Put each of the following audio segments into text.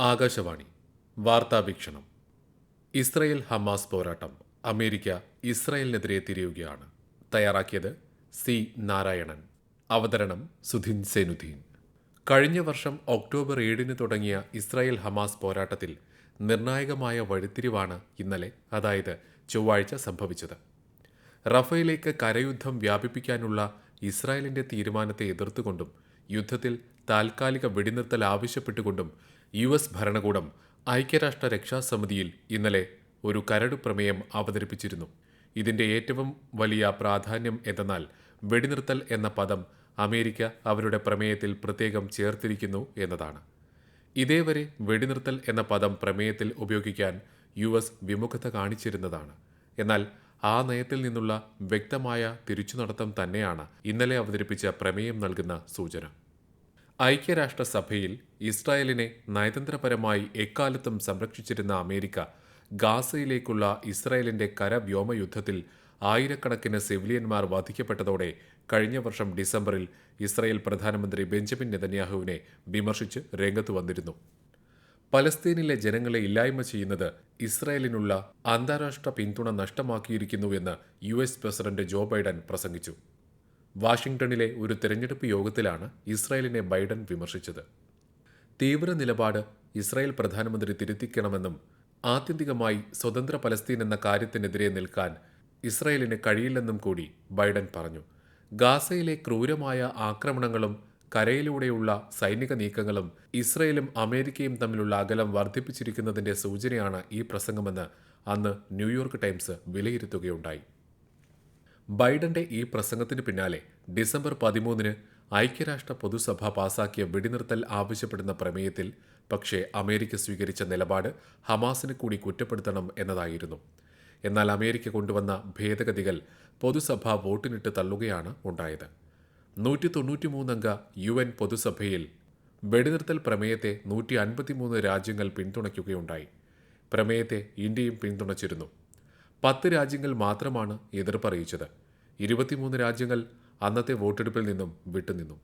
ആകാശവാണി. വാർത്താവീക്ഷണം Israel Hamas പോരാട്ടം America ഇസ്രയേലിനെതിരെ തിരിയുകയാണ്. തയ്യാറാക്കിയത് സി നാരായണൻ. അവതരണം സുധിൻ സേനുദ്ദീൻ. കഴിഞ്ഞ വർഷം ഒക്ടോബർ ഏഴിന് തുടങ്ങിയ ഇസ്രായേൽ ഹമാസ് പോരാട്ടത്തിൽ നിർണായകമായ വഴിത്തിരിവാണ് ഇന്നലെ അതായത് ചൊവ്വാഴ്ച സംഭവിച്ചത്. റഫയിലേക്ക് കരയുദ്ധം വ്യാപിപ്പിക്കാനുള്ള ഇസ്രായേലിന്റെ തീരുമാനത്തെ എതിർത്തുകൊണ്ടും യുദ്ധത്തിൽ താൽക്കാലിക വെടിനിർത്തൽ ആവശ്യപ്പെട്ടുകൊണ്ടും യു എസ് ഭരണകൂടം ഐക്യരാഷ്ട്ര രക്ഷാസമിതിയിൽ ഇന്നലെ ഒരു കരടു പ്രമേയം അവതരിപ്പിച്ചിരുന്നു. ഇതിന്റെ ഏറ്റവും വലിയ പ്രാധാന്യം എന്തെന്നാൽ വെടിനിർത്തൽ എന്ന പദം അമേരിക്ക അവരുടെ പ്രമേയത്തിൽ പ്രത്യേകം ചേർത്തിരിക്കുന്നു എന്നതാണ്. ഇതേവരെ വെടിനിർത്തൽ എന്ന പദം പ്രമേയത്തിൽ ഉപയോഗിക്കാൻ യു എസ് വിമുഖത കാണിച്ചിരുന്നതാണ്. എന്നാൽ ആ നയത്തിൽ നിന്നുള്ള വ്യക്തമായ തിരിച്ചുനടത്തം തന്നെയാണ് ഇന്നലെ അവതരിപ്പിച്ച പ്രമേയം നൽകുന്ന സൂചന. ഐക്യരാഷ്ട്രസഭയിൽ ഇസ്രായേലിനെ നയതന്ത്രപരമായി എക്കാലത്തും സംരക്ഷിച്ചിരുന്ന അമേരിക്ക ഗാസയിലേക്കുള്ള ഇസ്രായേലിന്റെ കരവ്യോമ യുദ്ധത്തിൽ ആയിരക്കണക്കിന് സിവിലിയന്മാർ വധിക്കപ്പെട്ടതോടെ കഴിഞ്ഞ വർഷം ഡിസംബറിൽ ഇസ്രായേൽ പ്രധാനമന്ത്രി ബെഞ്ചമിൻ നെതന്യാഹുവിനെ വിമർശിച്ച് രംഗത്തു വന്നിരുന്നു. പലസ്തീനിലെ ജനങ്ങളെ ഇല്ലായ്മ ചെയ്യുന്നത് ഇസ്രായേലിനുള്ള അന്താരാഷ്ട്ര പിന്തുണ നഷ്ടമാക്കിയിരിക്കുന്നുവെന്ന് U S president Joe Biden പ്രസംഗിച്ചു. വാഷിംഗ്ടണിലെ ഒരു തെരഞ്ഞെടുപ്പ് യോഗത്തിലാണ് ഇസ്രായേലിനെ ബൈഡൻ വിമർശിച്ചത്. തീവ്ര നിലപാട് ഇസ്രായേൽ പ്രധാനമന്ത്രി തിരുത്തിക്കണമെന്നും ആത്യന്തികമായി സ്വതന്ത്ര പലസ്തീൻ എന്ന കാര്യത്തിനെതിരെ നിൽക്കാൻ ഇസ്രായേലിന് കഴിയില്ലെന്നും കൂടി ബൈഡൻ പറഞ്ഞു. ഗാസയിലെ ക്രൂരമായ ആക്രമണങ്ങളും കരയിലൂടെയുള്ള സൈനിക നീക്കങ്ങളും ഇസ്രയേലും അമേരിക്കയും തമ്മിലുള്ള അകലം വർദ്ധിപ്പിച്ചിരിക്കുന്നതിന്റെ സൂചനയാണ് ഈ പ്രസംഗമെന്ന് അന്ന് ന്യൂയോർക്ക് ടൈംസ് വിലയിരുത്തുകയുണ്ടായി. ബൈഡന്റെ ഈ പ്രസംഗത്തിന് പിന്നാലെ ഡിസംബർ പതിമൂന്നിന് ഐക്യരാഷ്ട്ര പൊതുസഭ പാസാക്കിയ വെടിനിർത്തൽ ആവശ്യപ്പെടുന്ന പ്രമേയത്തിൽ പക്ഷേ അമേരിക്ക സ്വീകരിച്ച നിലപാട് ഹമാസിന് കൂടി കുറ്റപ്പെടുത്തണം എന്നതായിരുന്നു. എന്നാൽ അമേരിക്ക കൊണ്ടുവന്ന ഭേദഗതികൾ പൊതുസഭ വോട്ടിനിട്ട് തള്ളുകയാണ് ഉണ്ടായത്. നൂറ്റി തൊണ്ണൂറ്റിമൂന്നംഗ യു എൻ പൊതുസഭയിൽ വെടിനിർത്തൽ പ്രമേയത്തെ നൂറ്റി അൻപത്തിമൂന്ന് രാജ്യങ്ങൾ പിന്തുണയ്ക്കുകയുണ്ടായി. പ്രമേയത്തെ ഇന്ത്യയും പിന്തുണച്ചിരുന്നു. പത്ത് രാജ്യങ്ങൾ മാത്രമാണ് എതിർപ്പറിയിച്ചത് ഇരുപത്തിമൂന്ന് രാജ്യങ്ങൾ അന്നത്തെ വോട്ടെടുപ്പിൽ നിന്നും വിട്ടുനിന്നു.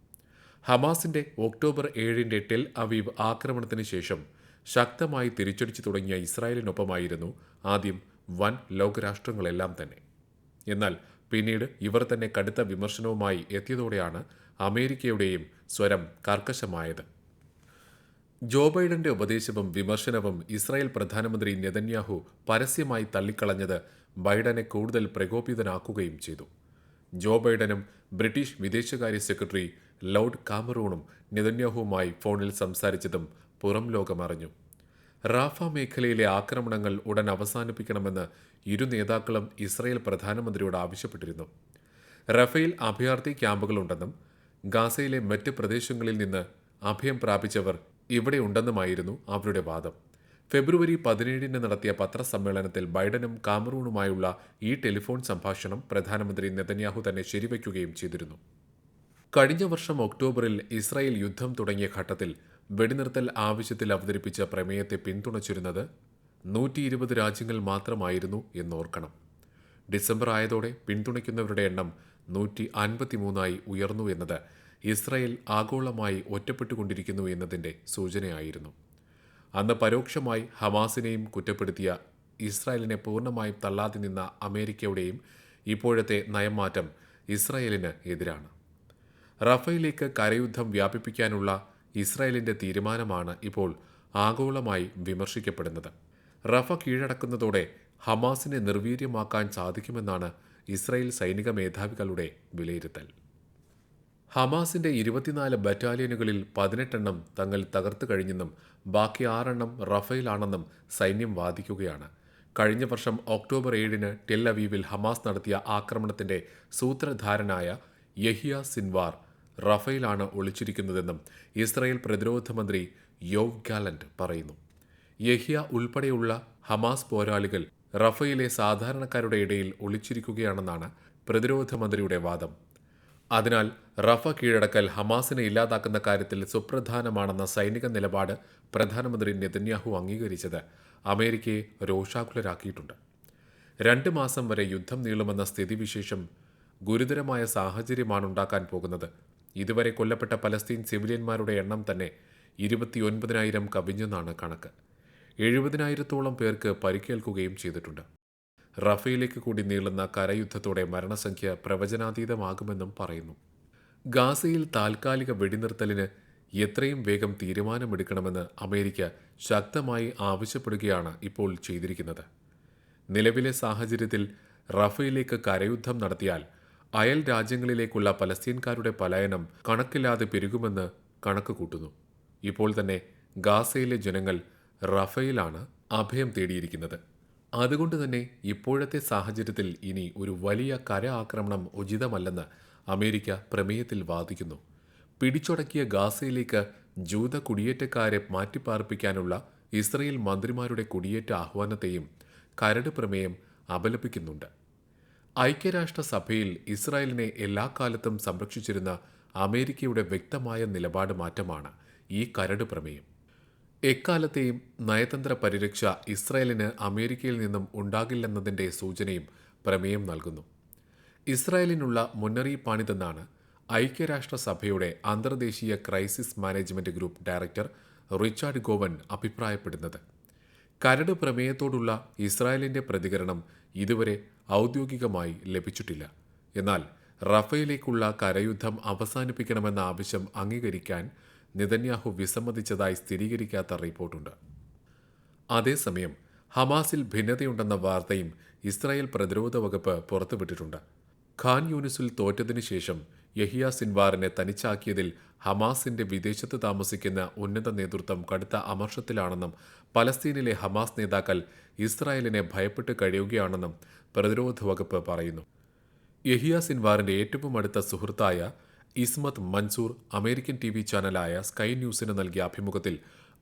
ഹമാസിന്റെ ഒക്ടോബർ ഏഴിന്റെ ടെൽ അവീവ് ആക്രമണത്തിന് ശേഷം ശക്തമായി തിരിച്ചടിച്ചു തുടങ്ങിയ ഇസ്രായേലിനൊപ്പമായിരുന്നു ആദ്യം വൻ ലോകരാഷ്ട്രങ്ങളെല്ലാം തന്നെ. എന്നാൽ പിന്നീട് ഇവർ തന്നെ കടുത്ത വിമർശനവുമായി എത്തിയതോടെയാണ് അമേരിക്കയുടെയും സ്വരം കർക്കശമായത്. ജോ ബൈഡന്റെ ഉപദേശവും വിമർശനവും ഇസ്രായേൽ പ്രധാനമന്ത്രി നെതന്യാഹു പരസ്യമായി തള്ളിക്കളഞ്ഞത് ബൈഡനെ കൂടുതൽ പ്രകോപിതനാക്കുകയും ചെയ്തു. ജോ ബൈഡനും ബ്രിട്ടീഷ് വിദേശകാര്യ സെക്രട്ടറി ലൗഡ് കാമറൂണും നെതന്യാഹുവുമായി ഫോണിൽ സംസാരിച്ചതും പുറം ലോകമറിഞ്ഞു റാഫ മേഖലയിലെ ആക്രമണങ്ങൾ ഉടൻ അവസാനിപ്പിക്കണമെന്ന് ഇരു നേതാക്കളും ഇസ്രായേൽ പ്രധാനമന്ത്രിയോട് ആവശ്യപ്പെട്ടിരുന്നു. റഫേൽ അഭയാർത്ഥി ക്യാമ്പുകളുണ്ടെന്നും ഗാസയിലെ മറ്റ് പ്രദേശങ്ങളിൽ നിന്ന് അഭയം പ്രാപിച്ചവർ ഇവിടെയുണ്ടെന്നുമായിരുന്നു അവരുടെ വാദം. ഫെബ്രുവരി പതിനേഴിന് നടത്തിയ പത്രസമ്മേളനത്തിൽ ബൈഡനും കാമറൂണുമായുള്ള ഈ ടെലിഫോൺ സംഭാഷണം പ്രധാനമന്ത്രി നെതന്യാഹു തന്നെ ശരിവയ്ക്കുകയും ചെയ്തിരുന്നു. കഴിഞ്ഞ വർഷം ഒക്ടോബറിൽ ഇസ്രായേൽ യുദ്ധം തുടങ്ങിയ ഘട്ടത്തിൽ വെടിനിർത്തൽ ആവശ്യത്തിൽ അവതരിപ്പിച്ച പ്രമേയത്തെ പിന്തുണച്ചിരുന്നത് നൂറ്റി ഇരുപത് രാജ്യങ്ങൾ മാത്രമായിരുന്നു എന്നോർക്കണം. ഡിസംബർ ആയതോടെ പിന്തുണയ്ക്കുന്നവരുടെ എണ്ണം നൂറ്റി അൻപത്തിമൂന്നായി ഉയർന്നു എന്നത് ഇസ്രായേൽ ആഗോളമായി ഒറ്റപ്പെട്ടുകൊണ്ടിരിക്കുന്നു എന്നതിന്റെ സൂചനയായിരുന്നു. അന്ന് പരോക്ഷമായി ഹമാസിനെയും കുറ്റപ്പെടുത്തിയ ഇസ്രായേലിനെ പൂർണമായും തള്ളാതെ നിന്ന അമേരിക്കയുടെയും ഇപ്പോഴത്തെ നയംമാറ്റം ഇസ്രായേലിന് എതിരാണ്. റഫയിലേക്ക് കരയുദ്ധം വ്യാപിപ്പിക്കാനുള്ള ഇസ്രായേലിന്റെ തീരുമാനമാണ് ഇപ്പോൾ ആഗോളമായി വിമർശിക്കപ്പെടുന്നത്. റഫ കീഴടക്കുന്നതോടെ ഹമാസിനെ നിർവീര്യമാക്കാൻ സാധിക്കുമെന്നാണ് ഇസ്രായേൽ സൈനിക മേധാവികളുടെ വിലയിരുത്തൽ. ഹമാസിന്റെ ഇരുപത്തിനാല് ബറ്റാലിയനുകളിൽ പതിനെട്ടെണ്ണം തങ്ങൾ തകർത്തു കഴിഞ്ഞെന്നും ബാക്കി ആറെണ്ണം റഫേലാണെന്നും സൈന്യം വാദിക്കുകയാണ്. കഴിഞ്ഞ വർഷം ഒക്ടോബർ ഏഴിന് ടെൽ അവീവിൽ ഹമാസ് നടത്തിയ ആക്രമണത്തിന്റെ സൂത്രധാരനായ യഹിയ സിൻവാർ റഫേലാണ് ഒളിച്ചിരിക്കുന്നതെന്നും ഇസ്രായേൽ പ്രതിരോധ മന്ത്രി യോവ് ഗാലന്റ് പറയുന്നു. യഹിയ ഉൾപ്പെടെയുള്ള ഹമാസ് പോരാളികൾ റഫയിലെ സാധാരണക്കാരുടെ ഇടയിൽ ഒളിച്ചിരിക്കുകയാണെന്നാണ് പ്രതിരോധ മന്ത്രിയുടെ വാദം. അതിനാൽ റഫ കീഴടക്കൽ ഹമാസിനെ ഇല്ലാതാക്കുന്ന കാര്യത്തിൽ സുപ്രധാനമാണെന്ന സൈനിക നിലപാട് പ്രധാനമന്ത്രി നെതന്യാഹു അംഗീകരിച്ചത് അമേരിക്കയെ രോഷാകുലരാക്കിയിട്ടുണ്ട്. രണ്ട് മാസം വരെ യുദ്ധം നീളുമെന്ന സ്ഥിതിവിശേഷം ഗുരുതരമായ സാഹചര്യമാണ് ഉണ്ടാക്കാൻ പോകുന്നത്. ഇതുവരെ കൊല്ലപ്പെട്ട പലസ്തീൻ സിവിലിയന്മാരുടെ എണ്ണം തന്നെ ഇരുപത്തിയൊൻപതിനായിരം കവിഞ്ഞെന്നാണ് കണക്ക്. എഴുപതിനായിരത്തോളം പേർക്ക് പരിക്കേൽക്കുകയും ചെയ്തിട്ടുണ്ട്. റഫയിലേക്ക് കൂടി നീളുന്ന കരയുദ്ധത്തോടെ മരണസംഖ്യ പ്രവചനാതീതമാകുമെന്നും പറയുന്നു. ഗാസയിൽ താൽക്കാലിക വെടിനിർത്തലിന് എത്രയും വേഗം തീരുമാനമെടുക്കണമെന്ന് അമേരിക്ക ശക്തമായി ആവശ്യപ്പെടുകയാണ് ഇപ്പോൾ ചെയ്തിരിക്കുന്നത്. നിലവിലെ സാഹചര്യത്തിൽ റഫയിലേക്ക് കരയുദ്ധം നടത്തിയാൽ അയൽ രാജ്യങ്ങളിലേക്കുള്ള പലസ്തീൻകാരുടെ പലായനം കണക്കില്ലാതെ പെരുകുമെന്ന് കണക്ക് കൂട്ടുന്നു. ഇപ്പോൾ തന്നെ ഗാസയിലെ ജനങ്ങൾ റഫയിലാണ് അഭയം തേടിയിരിക്കുന്നത്. അതുകൊണ്ട് തന്നെ ഇപ്പോഴത്തെ സാഹചര്യത്തിൽ ഇനി ഒരു വലിയ കര ആക്രമണം ഉചിതമല്ലെന്ന് അമേരിക്ക പ്രമേയത്തിൽ വാദിക്കുന്നു. പിടിച്ചൊടക്കിയ ഗാസയിലേക്ക് ജൂത കുടിയേറ്റക്കാരെ മാറ്റിപ്പാർപ്പിക്കാനുള്ള ഇസ്രയേൽ മന്ത്രിമാരുടെ കുടിയേറ്റ ആഹ്വാനത്തെയും കരട് പ്രമേയം അപലപിക്കുന്നുണ്ട്. ഐക്യരാഷ്ട്രസഭയിൽ ഇസ്രായേലിനെ എല്ലാ കാലത്തും സംരക്ഷിച്ചിരുന്ന അമേരിക്കയുടെ വ്യക്തമായ നിലപാട് മാറ്റമാണ് ഈ കരട് പ്രമേയം. എക്കാലത്തെയും നയതന്ത്ര പരിരക്ഷ ഇസ്രായേലിന് അമേരിക്കയിൽ നിന്നും ഉണ്ടാകില്ലെന്നതിന്റെ സൂചനയും പ്രമേയം നൽകുന്നു. ഇസ്രായേലിനുള്ള മുന്നറിയിപ്പാണിതെന്നാണ് ഐക്യരാഷ്ട്രസഭയുടെ അന്തർദേശീയ crisis management group director Richard Gowan അഭിപ്രായപ്പെടുന്നത്. കരട് പ്രമേയത്തോടുള്ള ഇസ്രായേലിന്റെ പ്രതികരണം ഇതുവരെ ഔദ്യോഗികമായി ലഭിച്ചിട്ടില്ല. എന്നാൽ റഫയിലേക്കുള്ള കരയുദ്ധം അവസാനിപ്പിക്കണമെന്ന ആവശ്യം അംഗീകരിക്കാൻ നെതന്യാഹു വിസമ്മതിച്ചതായി സ്ഥിരീകരിക്കാത്ത റിപ്പോർട്ടുണ്ട്. അതേസമയം ഹമാസിൽ ഭിന്നതയുണ്ടെന്ന വാർത്തയും ഇസ്രായേൽ പ്രതിരോധ വകുപ്പ് പുറത്തുവിട്ടിട്ടുണ്ട്. ഖാൻ യൂനിസിൽ തോറ്റതിനു ശേഷം യഹിയ സിൻവാറിനെ തനിച്ചാക്കിയതിൽ ഹമാസിന്റെ വിദേശത്ത് താമസിക്കുന്ന ഉന്നത നേതൃത്വം കടുത്ത അമർഷത്തിലാണെന്നും പലസ്തീനിലെ ഹമാസ് നേതാക്കൾ ഇസ്രായേലിനെ ഭയപ്പെട്ട് കഴിയുകയാണെന്നും പ്രതിരോധ വകുപ്പ് പറയുന്നു. യഹിയ സിൻവാറിന്റെ ഏറ്റവും അടുത്ത സുഹൃത്തായ Ismat Mansour American T V ചാനലായ sky ന്യൂസിന് നൽകിയ അഭിമുഖത്തിൽ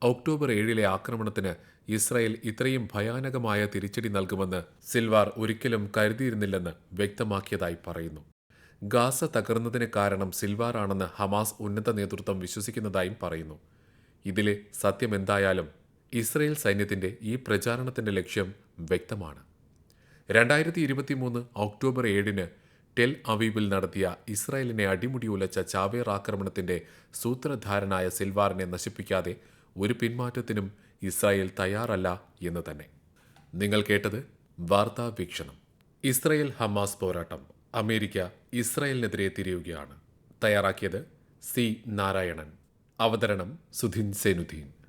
ഒക്ടോബർ ഏഴിലെ ആക്രമണത്തിന് ഇസ്രായേൽ ഇത്രയും ഭയാനകമായ തിരിച്ചടി നൽകുമെന്ന് സിൽവാർ ഒരിക്കലും കരുതിയിരുന്നില്ലെന്ന് വ്യക്തമാക്കിയതായി പറയുന്നു. ഗാസ തകർന്നതിന് കാരണം സിൽവാറാണെന്ന് ഹമാസ് ഉന്നത നേതൃത്വം വിശ്വസിക്കുന്നതായും പറയുന്നു. ഇതിലെ സത്യം എന്തായാലും ഇസ്രയേൽ സൈന്യത്തിന്റെ ഈ പ്രചാരണത്തിന്റെ ലക്ഷ്യം വ്യക്തമാണ്. രണ്ടായിരത്തി ഇരുപത്തിമൂന്ന് ഒക്ടോബർ ഏഴിന് ടെൽ അവീബിൽ നടത്തിയ ഇസ്രായേലിനെ അടിമുടി ഉലച്ച ചാവേർ ആക്രമണത്തിന്റെ സൂത്രധാരനായ സിൽവാറിനെ നശിപ്പിക്കാതെ ഒരു പിന്മാറ്റത്തിനും ഇസ്രായേൽ തയ്യാറല്ല എന്ന് തന്നെ. നിങ്ങൾ കേട്ടത് വാർത്താ വീക്ഷണം. ഇസ്രായേൽ ഹമാസ് പോരാട്ടം അമേരിക്ക ഇസ്രായേലിനെതിരെ തിരിയുകയാണ്. തയ്യാറാക്കിയത് സി നാരായണൻ. അവതരണം സുധിൻ സെനുദ്ദീൻ.